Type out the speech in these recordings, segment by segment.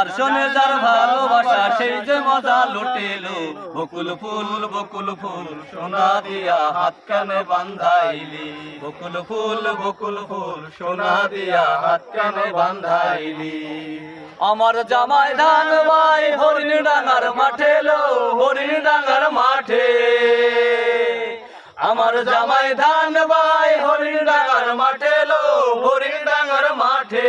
যার শোনে যার ভালোবাসা, সেই যে মজা লুটেলো। বকুল ফুল বকুল ফুল, সোনা দিয়া হাত কানে বান্ধাইলি। বকুল ফুল বকুল ফুল, সোনা দিয়া হাত কানে বান্ধাইলি। আমার জামাই ধান ভাই, হরিণ ডাঙ্গার মাঠে লো, হরিণ ডাঙ্গার মাঠে। আমার জামাই ধান ভাই, হরিণ ডাঙ্গার মাঠে লো, হরিণ ডাঙ্গার মাঠে।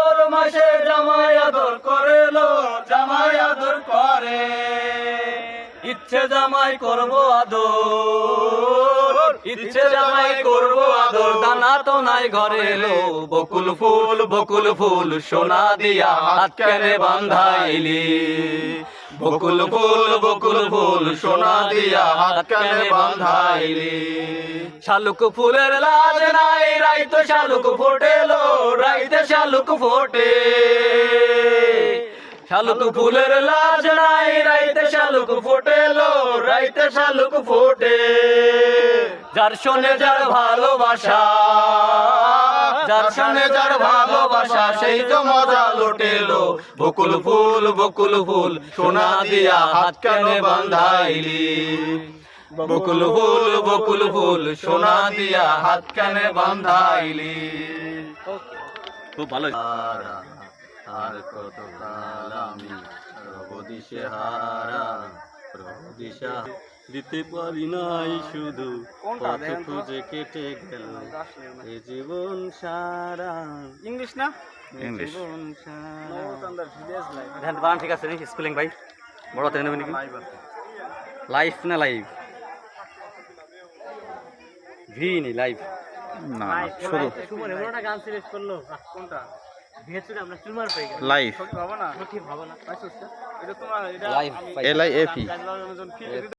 করে। ইচ্ছে জামাই করব আদর। ইচ্ছে জামাই করব আদর। দানা তো নাই ঘরে এলো বকুল ফুল বকুল ফুল সোনা দিয়া হাত কেনে বান্ধাইলি। বকুল ফুল বকুল ফুল সোনা দিয়া হাত কেনে বান্ধাইলি। শালুক ফুলের লাজ নাই, রাইতে শালুক ফোটেলো। রাইতে শালুক ফোটে। শালুক ফুলের লাজ নাই রাইতে শালুক ফোটেলো রাইতে শালুক ফোটে। যার শোনে যার ভালোবাসা যার শোনে যার ভালোবাসা সেই তো মজা লোটেলো। বকুল ফুল বকুল ফুল সোনা দিয়া হাত কেন বান্ধাইলি? বকুল ফুল বকুল ফুল সোনা দিয়া হাত কানে বান্ধাইলি? খুব ভালো। আর কত কাল আমি রব দিশে হারা রব দিশা দিতে পারি নাই শুধু? কত খুঁজে কেটে গেল এ জীবন সারা। ইংলিশ না? এ জীবন সারা। ধ্যান বান ঠিক আছে স্পেলিং ভাই। বড় নেবেন নাকি? লাইফ না লাইভ ভি নি লাইভ না শুধু সুমন এমন একটা গান সিলেক্ট করল। কোনটা? লাইফ হবে না ঠিক হবে না এটা তোমার এটা লাইভ এল আই এফ